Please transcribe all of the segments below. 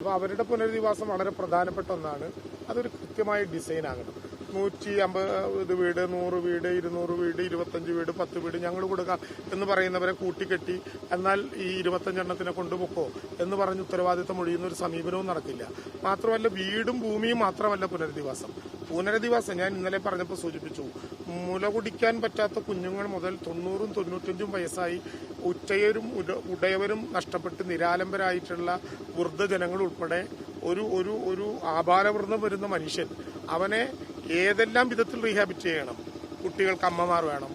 അപ്പോൾ അവരുടെ പുനരധിവാസം വളരെ പ്രധാനപ്പെട്ട ഒന്നാണ്. അതൊരു കൃത്യമായ ഡിസൈൻ ആകണം നൂറ്റി അമ്പത് വീട് നൂറ് വീട് ഇരുന്നൂറ് വീട് ഇരുപത്തഞ്ച് വീട് പത്ത് വീട് ഞങ്ങൾ കൊടുക്കാം എന്ന് പറയുന്നവരെ കൂട്ടിക്കെട്ടി എന്നാൽ ഈ ഇരുപത്തഞ്ചെണ്ണത്തിനെ കൊണ്ടുപോക്കോ എന്ന് പറഞ്ഞ് ഉത്തരവാദിത്തം ഒഴിയുന്ന ഒരു സമീപനവും നടക്കില്ല. മാത്രമല്ല വീടും ഭൂമിയും മാത്രമല്ല പുനരധിവാസം. പുനരധിവാസം ഞാൻ ഇന്നലെ പറഞ്ഞപ്പോൾ സൂചിപ്പിച്ചു. മുല കുടിക്കാൻ പറ്റാത്ത കുഞ്ഞുങ്ങൾ മുതൽ തൊണ്ണൂറും തൊണ്ണൂറ്റഞ്ചും വയസ്സായി ഉച്ചയരും ഉടയവരും നഷ്ടപ്പെട്ട് നിരാലംബരായിട്ടുള്ള വൃദ്ധജനങ്ങൾ ഉൾപ്പെടെ ഒരു ഒരു ഒരു ആഭാരവൃന്ദം വരുന്ന മനുഷ്യൻ. അവനെ ഏതെല്ലാം വിധത്തിൽ റീഹാബിറ്റ് ചെയ്യണം? കുട്ടികൾക്ക് അമ്മമാർ വേണം.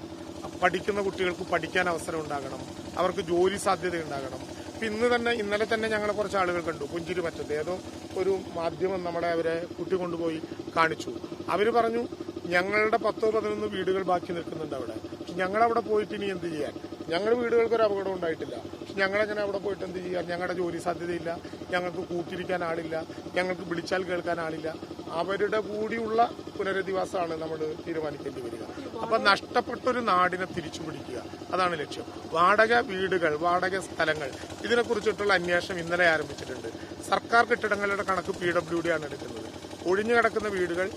പഠിക്കുന്ന കുട്ടികൾക്ക് പഠിക്കാൻ അവസരം ഉണ്ടാകണം. അവർക്ക് ജോലി സാധ്യത ഉണ്ടാകണം. ഇന്ന് തന്നെ ഇന്നലെ തന്നെ ഞങ്ങളെ കുറച്ച് ആളുകൾ കണ്ടു. പുഞ്ചിരി പറ്റത്ത് ഏതോ ഒരു മാധ്യമം നമ്മളെ അവരെ കുട്ടി കൊണ്ടുപോയി കാണിച്ചു. അവർ പറഞ്ഞു ഞങ്ങളുടെ പത്തോ പതിനൊന്ന് വീടുകൾ ബാക്കി നിൽക്കുന്നുണ്ട് അവിടെ. ഞങ്ങൾ അവിടെ പോയിട്ട് ഇനി എന്ത് ചെയ്യാൻ? ഞങ്ങളുടെ വീടുകൾക്ക് ഒരു അപകടം ഉണ്ടായിട്ടില്ല. ഞങ്ങളെങ്ങനെ അവിടെ പോയിട്ട് എന്ത് ചെയ്യാം? ഞങ്ങളുടെ ജോലി സാധ്യതയില്ല. ഞങ്ങൾക്ക് കൂട്ടിരിക്കാൻ ആളില്ല. ഞങ്ങൾക്ക് വിളിച്ചാൽ കേൾക്കാൻ ആളില്ല. അവരുടെ കൂടിയുള്ള പുനരധിവാസമാണ് നമ്മൾ തീരുമാനിക്കേണ്ടി വരിക. അപ്പൊ നഷ്ടപ്പെട്ടൊരു നാടിനെ തിരിച്ചു പിടിക്കുക. അതാണ് ലക്ഷ്യം. വാടക വീടുകൾ വാടക സ്ഥലങ്ങൾ ഇതിനെക്കുറിച്ചിട്ടുള്ള അന്വേഷണം ഇന്നലെ ആരംഭിച്ചിട്ടുണ്ട്. സർക്കാർ കെട്ടിടങ്ങളുടെ കണക്ക് പി ഡബ്ല്യു ഡി ആണ് എടുക്കുന്നത്. ഒഴിഞ്ഞു കിടക്കുന്ന വീടുകൾ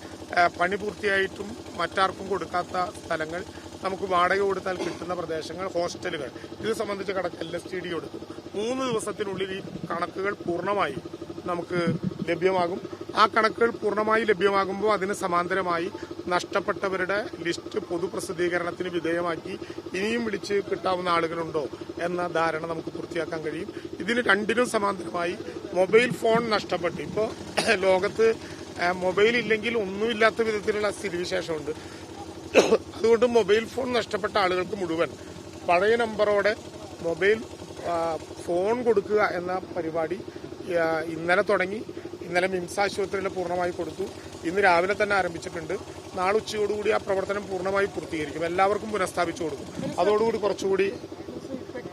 പണി പൂർത്തിയായിട്ടും മറ്റാർക്കും കൊടുക്കാത്ത സ്ഥലങ്ങൾ നമുക്ക് വാടക കൊടുത്താൽ കിട്ടുന്ന പ്രദേശങ്ങൾ ഹോസ്റ്റലുകൾ. ഇത് സംബന്ധിച്ച കണക്ക് എൽ എസ് ടി ഡി കൊടുക്കും മൂന്ന് ദിവസത്തിനുള്ളിൽ ഈ കണക്കുകൾ പൂർണമായി നമുക്ക് ലഭ്യമാകും. ആ കണക്കുകൾ പൂർണമായി ലഭ്യമാകുമ്പോൾ അതിന് സമാന്തരമായി നഷ്ടപ്പെട്ടവരുടെ ലിസ്റ്റ് പൊതുപ്രസിദ്ധീകരണത്തിന് വിധേയമാക്കി ഇനിയും വിളിച്ച് കിട്ടാവുന്ന ആളുകളുണ്ടോ എന്ന ധാരണ നമുക്ക് പൂർത്തിയാക്കാൻ കഴിയും. ഇതിന് രണ്ടിനും സമാന്തരമായി മൊബൈൽ ഫോൺ നഷ്ടപ്പെട്ടു. ഇപ്പോൾ ലോകത്ത് മൊബൈൽ ഇല്ലെങ്കിൽ ഒന്നുമില്ലാത്ത വിധത്തിലുള്ള സ്ഥിതിവിശേഷമുണ്ട്. അതുകൊണ്ട് മൊബൈൽ ഫോൺ നഷ്ടപ്പെട്ട ആളുകൾക്ക് മുഴുവൻ പഴയ നമ്പറോടെ മൊബൈൽ ഫോൺ കൊടുക്കുക എന്ന പരിപാടി ഇന്നലെ തുടങ്ങി. ഇന്നലെ മിംസ് ആശുപത്രിയിൽ പൂർണമായി കൊടുത്തു. ഇന്ന് രാവിലെ തന്നെ ആരംഭിച്ചിട്ടുണ്ട്. നാളെ ഉച്ചയോടുകൂടി ആ പ്രവർത്തനം പൂർണമായി പൂർത്തീകരിക്കും. എല്ലാവർക്കും പുനഃസ്ഥാപിച്ചു കൊടുക്കും. അതോടുകൂടി കുറച്ചുകൂടി